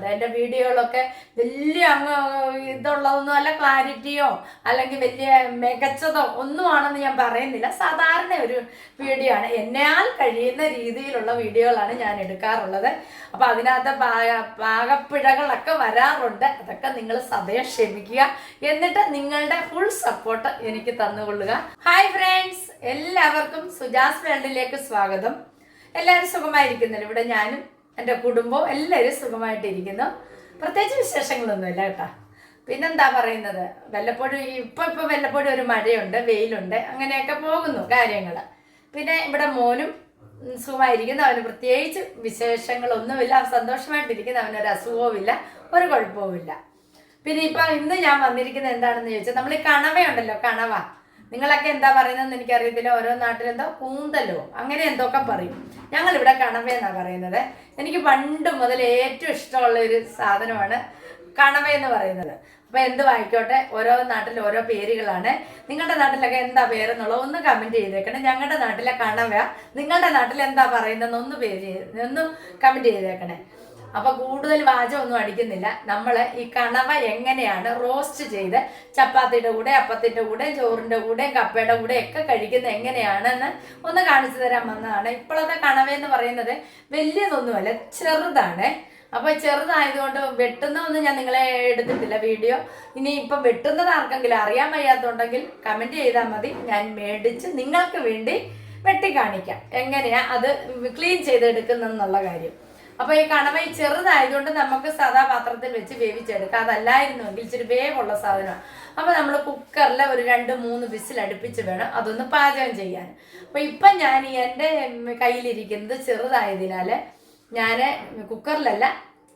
പറയുന്നുണ്ട് എന്റെ വീഡിയോകളൊക്കെ വലിയ അങ്ങ് ഇതുള്ളതൊന്നും അല്ല ക്ലാരിറ്റിയോ അല്ലെങ്കിൽ വലിയ മികച്ചതോ ഒന്നുമാണെന്ന് ഞാൻ പറയുന്നില്ല. സാധാരണ ഒരു വീഡിയോ ആണ്. എന്നാൽ കഴിയുന്ന രീതിയിലുള്ള വീഡിയോകളാണ് ഞാൻ എടുക്കാറുള്ളത്. അപ്പോൾ അതിനകത്ത് പാക പാകപ്പിഴകളൊക്കെ വരാറുണ്ട്. അതൊക്കെ നിങ്ങൾ സദയം ക്ഷമിക്കുക. എന്നിട്ട് നിങ്ങളുടെ ഫുൾ സപ്പോർട്ട് എനിക്ക് തന്നുകൊള്ളുക. ഹായ് ഫ്രണ്ട്സ് എല്ലാവർക്കും സുജാസ് വേൾഡിലേക്ക് സ്വാഗതം. എല്ലാവരും സുഖമായിരിക്കുന്നില്ല. ഇവിടെ ഞാനും എന്റെ കുടുംബവും എല്ലാവരും സുഖമായിട്ടിരിക്കുന്നു. പ്രത്യേകിച്ച് വിശേഷങ്ങളൊന്നുമില്ല കേട്ടോ. പിന്നെന്താ പറയുന്നത്? വല്ലപ്പോഴും ഇപ്പം ഇപ്പം വല്ലപ്പോഴും ഒരു മഴയുണ്ട് വെയിലുണ്ട് അങ്ങനെയൊക്കെ പോകുന്നു കാര്യങ്ങൾ പിന്നെ ഇവിടെ മോനും സുഖമായിരിക്കുന്നു. അവന് പ്രത്യേകിച്ച് വിശേഷങ്ങളൊന്നുമില്ല. സന്തോഷമായിട്ടിരിക്കുന്നു. അവനൊരു അസുഖവുമില്ല ഒരു കുഴപ്പവുമില്ല. പിന്നെ ഇപ്പം ഇന്ന് ഞാൻ വന്നിരിക്കുന്നത് എന്താണെന്ന് ചോദിച്ചാൽ നമ്മൾ ഈ കണവയുണ്ടല്ലോ കണവ. നിങ്ങളൊക്കെ എന്താ പറയുന്നതെന്ന് എനിക്കറിയത്തില്ല. ഓരോ നാട്ടിലെന്തോ കൂന്തലോ അങ്ങനെ എന്തൊക്കെ പറയും. ഞങ്ങൾ ഇവിടെ കണവയെന്നാണ് പറയുന്നത്. എനിക്ക് പണ്ട് മുതൽ ഏറ്റവും ഇഷ്ടമുള്ള ഒരു സാധനമാണ് കണവ എന്ന് പറയുന്നത്. അപ്പൊ എന്ത് വായിക്കോട്ടെ ഓരോ നാട്ടിൽ ഓരോ പേരുകളാണ്. നിങ്ങളുടെ നാട്ടിലൊക്കെ എന്താ പേരെന്നുള്ളത് ഒന്ന് കമന്റ് ചെയ്തേക്കണം. ഞങ്ങളുടെ നാട്ടിലെ കണവ നിങ്ങളുടെ നാട്ടിൽ എന്താ പറയുന്നതെന്ന് ഒന്ന് പേര് ഒന്ന് കമന്റ് ചെയ്തേക്കണേ. അപ്പൊ കൂടുതൽ വാചമൊന്നും അടിക്കുന്നില്ല. നമ്മൾ ഈ കണവ എങ്ങനെയാണ് റോസ്റ്റ് ചെയ്ത് ചപ്പാത്തിയുടെ കൂടെ അപ്പത്തിന്റെ കൂടെ ചോറിന്റെ കൂടെ കപ്പയുടെ കൂടെ ഒക്കെ കഴിക്കുന്നത് എങ്ങനെയാണെന്ന് ഒന്ന് കാണിച്ചു തരാൻ വന്നതാണ്. ഇപ്പോഴത്തെ കണവ എന്ന് പറയുന്നത് വലിയതൊന്നുമല്ല ചെറുതാണ്. അപ്പൊ ചെറുതായതുകൊണ്ട് വെട്ടുന്ന ഒന്നും ഞാൻ നിങ്ങളെ എടുത്തിട്ടില്ല വീഡിയോ. ഇനി ഇപ്പൊ വെട്ടുന്നത് ആർക്കെങ്കിലും അറിയാൻ വയ്യാത്തുണ്ടെങ്കിൽ കമന്റ് ചെയ്താൽ മതി. ഞാൻ മേടിച്ച് നിങ്ങൾക്ക് വേണ്ടി വെട്ടി കാണിക്കാം എങ്ങനെയാ അത് ക്ലീൻ ചെയ്തെടുക്കുന്നെന്നുള്ള കാര്യം. അപ്പൊ ഈ കണവ ഈ ചെറുതായതുകൊണ്ട് നമുക്ക് സാധാ പാത്രത്തിൽ വെച്ച് വേവിച്ചെടുക്കാം. അതല്ലായിരുന്നുവെങ്കിൽ ഇച്ചിരി വേവുള്ള സാധനമാണ് അപ്പൊ നമ്മൾ കുക്കറിൽ ഒരു രണ്ട് മൂന്ന് വിസിൽ അടുപ്പിച്ച് വേണം അതൊന്ന് പാചകം ചെയ്യാൻ. അപ്പൊ ഇപ്പൊ ഞാൻ എന്റെ കയ്യിലിരിക്കുന്നത് ചെറുതായതിനാല് ഞാൻ കുക്കറിലല്ല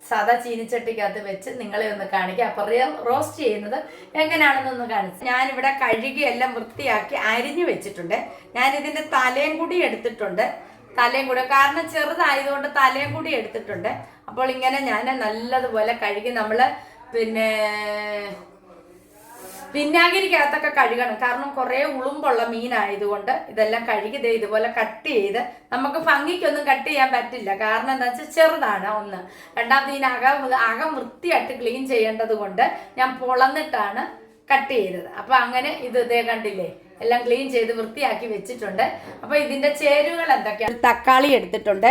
സാധാ ചീനിച്ചട്ടിക്കകത്ത് വെച്ച് നിങ്ങളെ ഒന്ന് കാണിക്കാം. അപ്പൊ റോസ്റ്റ് ചെയ്യുന്നത് എങ്ങനെയാണെന്നൊന്ന് കാണിച്ചു. ഞാനിവിടെ കഴുകി എല്ലാം വൃത്തിയാക്കി അരിഞ്ഞു വെച്ചിട്ടുണ്ട്. ഞാൻ ഇതിന്റെ തലയും കൂടി എടുത്തിട്ടുണ്ട്. തലയും കൂടെ. കാരണം ചെറുതായതുകൊണ്ട് തലയും കൂടി എടുത്തിട്ടുണ്ട്. അപ്പോൾ ഇങ്ങനെ ഞാൻ നല്ലതുപോലെ കഴുകി നമ്മൾ പിന്നെ വിനാഗിരിക്കകത്തൊക്കെ കഴുകണം. കാരണം കുറേ ഉളുമ്പുള്ള മീനായതുകൊണ്ട് ഇതെല്ലാം കഴുകി ദേ ഇതുപോലെ കട്ട് ചെയ്ത് നമുക്ക് ഭംഗിക്കൊന്നും കട്ട് ചെയ്യാൻ പറ്റില്ല. കാരണം എന്താ വെച്ചാൽ ചെറുതാണ് ഒന്ന്. രണ്ടാമത് ഇതിനകം അകം വൃത്തിയായിട്ട് ക്ലീൻ ചെയ്യേണ്ടത് കൊണ്ട് ഞാൻ പൊളന്നിട്ടാണ് കട്ട് ചെയ്തത്. അപ്പൊ അങ്ങനെ ഇത് ഇതേ കണ്ടില്ലേ? എല്ലാം ക്ലീൻ ചെയ്ത് വൃത്തിയാക്കി വെച്ചിട്ടുണ്ട്. അപ്പൊ ഇതിന്റെ ചേരുവകൾ എന്തൊക്കെയാണ് തക്കാളി എടുത്തിട്ടുണ്ട്.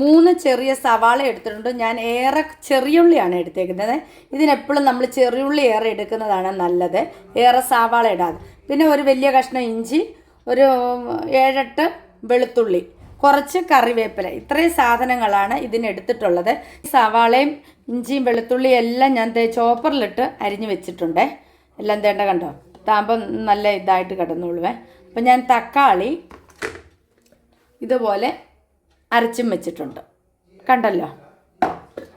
മൂന്ന് ചെറിയ സവാള എടുത്തിട്ടുണ്ട്. ഞാൻ ഏറെ ചെറിയുള്ളിയാണ് എടുത്തേക്കുന്നത്. ഇതിനെപ്പോഴും നമ്മൾ ചെറിയുള്ളി ഏറെ എടുക്കുന്നതാണ് നല്ലത്. ഏറെ സവാള ഇടാതെ. പിന്നെ ഒരു വലിയ കഷ്ണം ഇഞ്ചി ഒരു ഏഴെട്ട് വെളുത്തുള്ളി കുറച്ച് കറിവേപ്പില. ഇത്രയും സാധനങ്ങളാണ് ഇതിനെടുത്തിട്ടുള്ളത് സവാളയും ഇഞ്ചിയും വെളുത്തുള്ളിയും എല്ലാം ഞാൻ ചോപ്പറിലിട്ട് അരിഞ്ഞു വെച്ചിട്ടുണ്ട്. എല്ലാം തേണ്ട കണ്ടോ? താകുമ്പം നല്ല ഇതായിട്ട് കിടന്നോളുവേ. അപ്പം ഞാൻ തക്കാളി ഇതുപോലെ അരച്ചും വെച്ചിട്ടുണ്ട്. കണ്ടല്ലോ?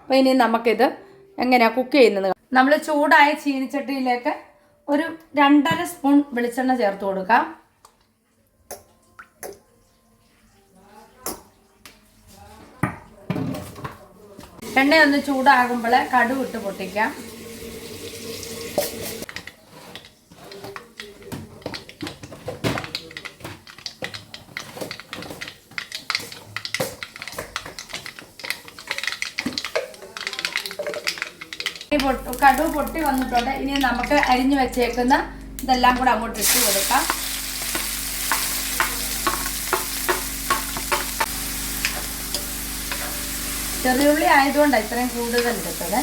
അപ്പോൾ ഇനി നമുക്കിത് എങ്ങനെയാണ് കുക്ക് ചെയ്യുന്നത്? നമ്മൾ ചൂടായ ചീനിച്ചട്ടിയിലേക്ക് ഒരു രണ്ടര സ്പൂൺ വെളിച്ചെണ്ണ ചേർത്ത് കൊടുക്കാം. എണ്ണ ചൂടാകുമ്പോൾ കടുവിട്ട് പൊട്ടിക്കാം. കടുവ് പൊട്ടി വന്നിട്ടുണ്ട്. ഇനി നമുക്ക് അരിഞ്ഞു വെച്ചേക്കുന്ന ഇതെല്ലാം കൂടെ അങ്ങോട്ട് ഇട്ട് കൊടുക്കാം. ചെറിയുള്ളി ആയതുകൊണ്ട് ഇത്രയും കൂടുതൽ എടുത്തത്.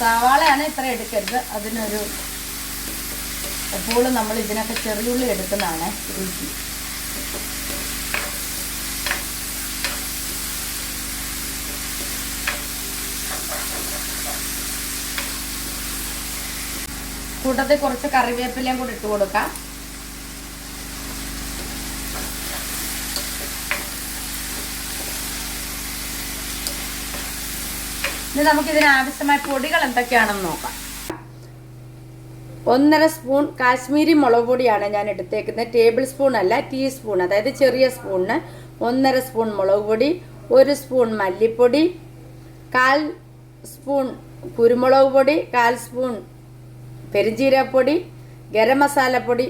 സവാളയാണ് ഇത്ര എടുക്കരുത്. അതിനൊരു എപ്പോഴും നമ്മൾ ഇതിനൊക്കെ ചെറിയുള്ളി എടുക്കുന്നതാണ് രുചി. കൂട്ടത്തിൽ കുറച്ച് കറിവേപ്പിലയും കൂടി ഇട്ട് കൊടുക്കാം. ഇനി നമുക്ക് ഇതിന് ആവശ്യമായ പൊടികൾ എന്തൊക്കെയാണെന്ന് നോക്കാം. ഒന്നര സ്പൂൺ കാശ്മീരി മുളക് പൊടിയാണ് ഞാൻ എടുത്തേക്കുന്നത്. ടേബിൾ സ്പൂൺ അല്ല ടീസ്പൂൺ അതായത് ചെറിയ സ്പൂണിന് ഒന്നര സ്പൂൺ മുളക് പൊടി ഒരു സ്പൂൺ മല്ലിപ്പൊടി കാൽ സ്പൂൺ കുരുമുളക് പൊടി കാൽ സ്പൂൺ പെരുംജീരകപ്പൊടി ഗരം മസാലപ്പൊടി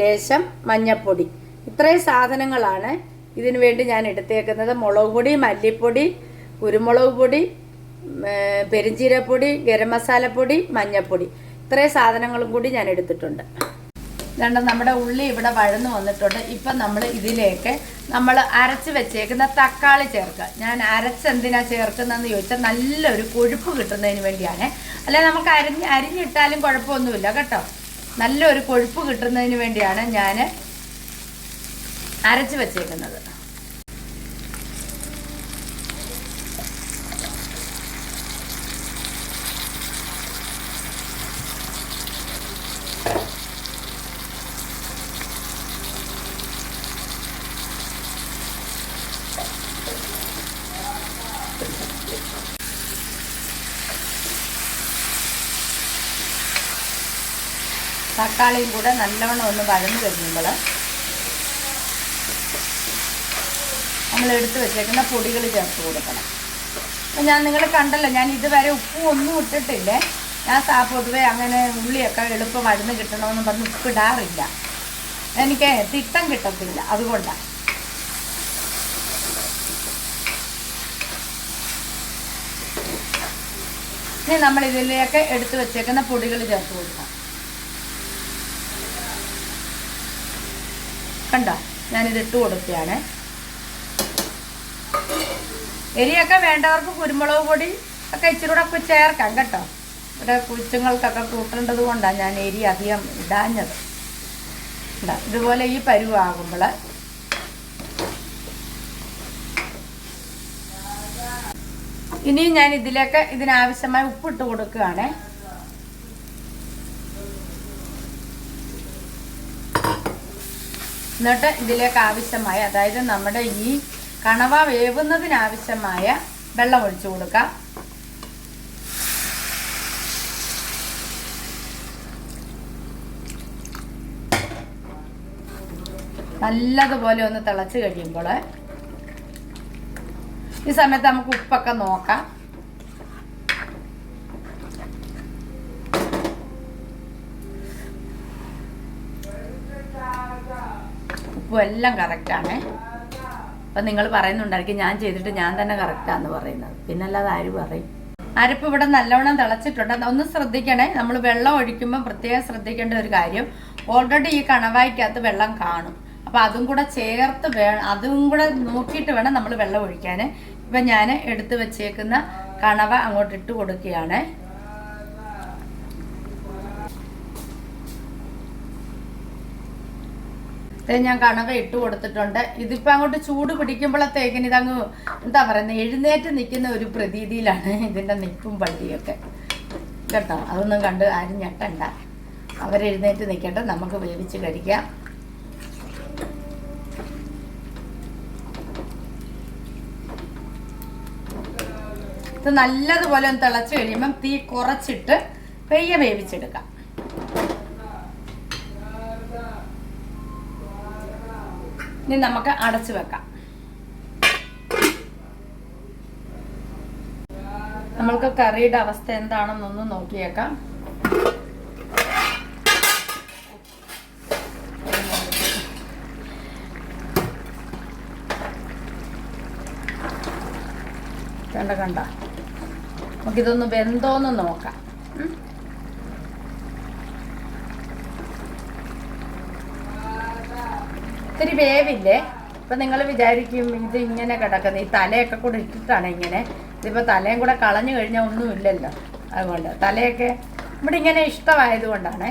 ലേശം മഞ്ഞൾപ്പൊടി ഇത്രയും സാധനങ്ങളാണ് ഇതിനു വേണ്ടി ഞാൻ എടുത്തേക്കുന്നത്. മുളക് പൊടി മല്ലിപ്പൊടി കുരുമുളക് പൊടി പെരിഞ്ചീരപ്പൊടി ഗരം മസാലപ്പൊടി മഞ്ഞൾപ്പൊടി ഇത്രയും സാധനങ്ങളും കൂടി ഞാൻ എടുത്തിട്ടുണ്ട്. രണ്ട് നമ്മുടെ ഉള്ളി ഇവിടെ വഴന്നു വന്നിട്ടുണ്ട്. ഇപ്പം നമ്മൾ ഇതിലേക്ക് നമ്മൾ അരച്ച് വെച്ചേക്കുന്ന തക്കാളി ചേർക്കുക. ഞാൻ അരച്ച് എന്തിനാ ചേർക്കുന്നതെന്ന് ചോദിച്ചാൽ നല്ലൊരു കൊഴുപ്പ് കിട്ടുന്നതിന് വേണ്ടിയാണ്. അല്ലെ നമുക്ക് അരിഞ്ഞ് അരിഞ്ഞിട്ടാലും കുഴപ്പമൊന്നുമില്ല കേട്ടോ. നല്ലൊരു കൊഴുപ്പ് കിട്ടുന്നതിന് വേണ്ടിയാണ് ഞാൻ അരച്ച് വെച്ചേക്കുന്നത്. തക്കാളിയും കൂടെ നല്ലവണ്ണം ഒന്ന് വഴന്നു കഴിയുമ്പോൾ നമ്മൾ എടുത്ത് വെച്ചേക്കുന്ന പൊടികൾ ചേർത്ത് കൊടുക്കണം. അപ്പം ഞാൻ നിങ്ങൾ കണ്ടല്ലോ ഞാൻ ഇതുവരെ ഉപ്പും ഒന്നും ഇട്ടിട്ടില്ലേ. ഞാൻ സാ പൊതുവെ അങ്ങനെ ഉള്ളിയൊക്കെ എളുപ്പം മരുന്ന് കിട്ടണമെന്ന് പറഞ്ഞ് ഉപ്പ് ഇടാറില്ല. എനിക്ക് തിട്ടം കിട്ടത്തില്ല അതുകൊണ്ടാണ്. ഇനി നമ്മൾ ഇതിലേക്ക് എടുത്ത് വെച്ചേക്കുന്ന പൊടികൾ ചേർത്ത് കൊടുക്കാം കണ്ടോ? ഞാനിത് ഇട്ട് കൊടുക്കുകയാണ്. എരിയൊക്കെ വേണ്ടവർക്ക് കുരുമുളക് പൊടി ഒക്കെ ഇച്ചിരി കൂടെ ചേർക്കാം കേട്ടോ. ഇവിടെ കുച്ചുങ്ങൾക്കൊക്കെ കൂട്ടേണ്ടത് കൊണ്ടാണ് ഞാൻ എരി അധികം ഇടാഞ്ഞത്. ഇതാ, ഇതുപോലെ ഈ പരുവാകുമ്പോൾ ഇനിയും ഞാൻ ഇതിലേക്ക് ഇതിനാവശ്യമായ ഉപ്പിട്ട് കൊടുക്കുകയാണേ. എന്നിട്ട് ഇതിലേക്ക് ആവശ്യമായ അതായത് നമ്മുടെ ഈ കണവ വേവുന്നതിനാവശ്യമായ വെള്ളം ഒഴിച്ചു കൊടുക്കുക. നല്ലതുപോലെ ഒന്ന് തിളച്ച് കഴിയുമ്പോൾ ഈ സമയത്ത് നമുക്ക് ഉപ്പൊക്കെ നോക്കാം. ഉപ്പും എല്ലാം കറക്റ്റാണ് അപ്പം നിങ്ങൾ പറയുന്നുണ്ടായിരിക്കും ഞാൻ ചെയ്തിട്ട് ഞാൻ തന്നെ കറക്റ്റാന്ന് പറയുന്നത്. പിന്നല്ലാതെ ആര് പറയും? അരപ്പ് ഇവിടെ നല്ലവണ്ണം തിളച്ചിട്ടുണ്ട്. ഒന്ന് ശ്രദ്ധിക്കണേ നമ്മൾ വെള്ളം ഒഴിക്കുമ്പോൾ പ്രത്യേകം ശ്രദ്ധിക്കേണ്ട ഒരു കാര്യം ഓൾറെഡി ഈ കണവായിക്കകത്ത് വെള്ളം കാണും. അപ്പം അതും കൂടെ ചേർത്ത് വേണം അതും കൂടെ നോക്കിയിട്ട് വേണം നമ്മൾ വെള്ളം ഒഴിക്കാൻ ഇപ്പം ഞാൻ എടുത്ത് വെച്ചേക്കുന്ന കണവ അങ്ങോട്ട് ഇട്ട് കൊടുക്കുകയാണ് ഇത് ഞാൻ കണവ ഇട്ട് കൊടുത്തിട്ടുണ്ട്. ഇതിപ്പോ അങ്ങോട്ട് ചൂട് പിടിക്കുമ്പോഴത്തേക്കിന് ഇതങ്ങ് എന്താ പറയുന്നത് എഴുന്നേറ്റ് നിൽക്കുന്ന ഒരു പ്രതീതിയിലാണ് ഇതിന്റെ നിപ്പും പള്ളിയൊക്കെ. കേട്ടോ? അതൊന്നും കണ്ട് ആരും ഞെട്ടണ്ട. അവരെഴുന്നേറ്റ് നിൽക്കട്ടെ നമുക്ക് വേവിച്ച് കഴിക്കാം. ഇത് നല്ലതുപോലെ ഒന്ന് തിളച്ച് കഴിയുമ്പം തീ കുറച്ചിട്ട് പെയ്യ വേവിച്ചെടുക്കാം. ഇനി നമുക്ക് അടച്ചു വെക്കാം. നമ്മൾക്ക് കറിയുടെ അവസ്ഥ എന്താണെന്നൊന്ന് നോക്കിയേക്കാം. കണ്ട കണ്ട. നമുക്കിതൊന്ന് വെന്തോന്ന് നോക്കാം. ഉം. ഇത്തിരി വേവില്ലേ? ഇപ്പൊ നിങ്ങൾ വിചാരിക്കും ഇത് ഇങ്ങനെ കിടക്കുന്നത് ഈ തലയൊക്കെ കൂടെ ഇട്ടിട്ടാണ് ഇങ്ങനെ. ഇതിപ്പോ തലയും കൂടെ കളഞ്ഞു കഴിഞ്ഞാൽ ഒന്നുമില്ലല്ലോ അതുകൊണ്ട് തലയൊക്കെ ഇവിടെ ഇങ്ങനെ ഇഷ്ടമായതുകൊണ്ടാണേ.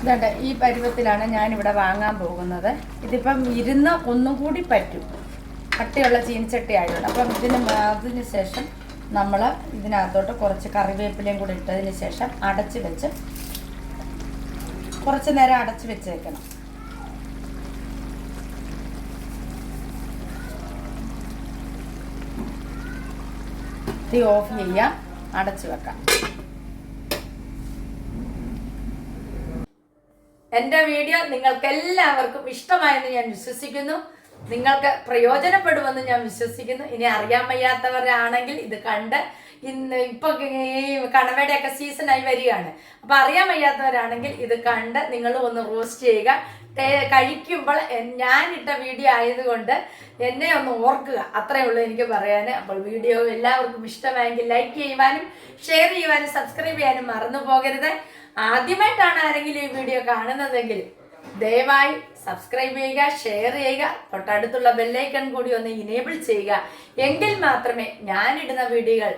ഇതുണ്ട് ഈ പരുവത്തിലാണ് ഞാനിവിടെ വാങ്ങാൻ പോകുന്നത്. ഇതിപ്പം ഇരുന്ന് ഒന്നും കൂടി പറ്റും. കട്ടിയുള്ള ചീനച്ചട്ടി ആയതുകൊണ്ട് അപ്പം ഇതിന് അതിന് ശേഷം നമ്മൾ ഇതിനകത്തോട്ട് കുറച്ച് കറിവേപ്പിലയും കൂടി ഇട്ടതിന് ശേഷം അടച്ച് വെച്ച് കുറച്ച് നേരം അടച്ച് വെച്ചേക്കണം. തീ ഓഫ് ചെയ്യാം അടച്ചു വെക്കാം. എന്റെ വീഡിയോ നിങ്ങൾക്ക് എല്ലാവർക്കും ഇഷ്ടമായെന്ന് ഞാൻ വിശ്വസിക്കുന്നു. നിങ്ങൾക്ക് പ്രയോജനപ്പെടുമെന്ന് ഞാൻ വിശ്വസിക്കുന്നു. ഇനി അറിയാൻ വയ്യാത്തവരാണെങ്കിൽ ഇത് കണ്ട് ഇന്ന് ഇപ്പൊ ഈ കണവയുടെയൊക്കെ സീസണായി വരികയാണ്. അപ്പൊ അറിയാൻ വയ്യാത്തവരാണെങ്കിൽ ഇത് കണ്ട് നിങ്ങൾ ഒന്ന് റോസ്റ്റ് ചെയ്യുക. കഴിക്കുമ്പോൾ ഞാൻ ഞാനിട്ട വീഡിയോ ആയതുകൊണ്ട് എന്നെ ഒന്ന് ഓർക്കുക. അത്രേ ഉള്ളൂ എനിക്ക് പറയാൻ. അപ്പോൾ വീഡിയോ എല്ലാവർക്കും ഇഷ്ടമായെങ്കിൽ ലൈക്ക് ചെയ്യുവാനും ഷെയർ ചെയ്യുവാനും സബ്സ്ക്രൈബ് ചെയ്യാനും മറന്നു പോകരുത്. ആദ്യമായിട്ടാണ് ആരെങ്കിലും ഈ വീഡിയോ കാണുന്നതെങ്കിൽ ദയവായി സബ്സ്ക്രൈബ് ചെയ്യുക ഷെയർ ചെയ്യുക തൊട്ടടുത്തുള്ള ബെല്ലൈക്കൺ കൂടി ഒന്ന് ഇനേബിൾ ചെയ്യുക. എങ്കിൽ മാത്രമേ ഞാനിടുന്ന വീഡിയോകൾ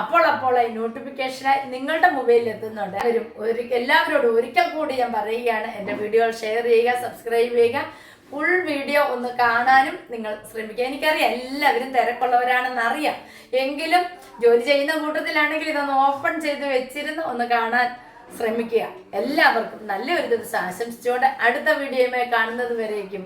അപ്പോൾ അപ്പോൾ ഈ നോട്ടിഫിക്കേഷനായി നിങ്ങളുടെ മൊബൈലിൽ എത്തുന്നുണ്ട്. ഒരു എല്ലാവരോടും ഒരിക്കൽ കൂടി ഞാൻ പറയുകയാണ്. എന്റെ വീഡിയോകൾ ഷെയർ ചെയ്യുക സബ്സ്ക്രൈബ് ചെയ്യുക. ഫുൾ വീഡിയോ ഒന്ന് കാണാനും നിങ്ങൾ ശ്രമിക്കുക. എനിക്കറിയാം എല്ലാവരും തിരക്കുള്ളവരാണെന്ന് അറിയാം എങ്കിലും ജോലി ചെയ്യുന്ന കൂട്ടത്തിലാണെങ്കിൽ ഇതൊന്ന് ഓപ്പൺ ചെയ്ത് വെച്ചിരുന്ന് ഒന്ന് കാണാൻ ശ്രമിക്കുക. എല്ലാവർക്കും നല്ലൊരു ദിവസം ആശംസിച്ചുകൊണ്ട് അടുത്ത വീഡിയോയുമായി കാണുന്നത് വരേക്കും.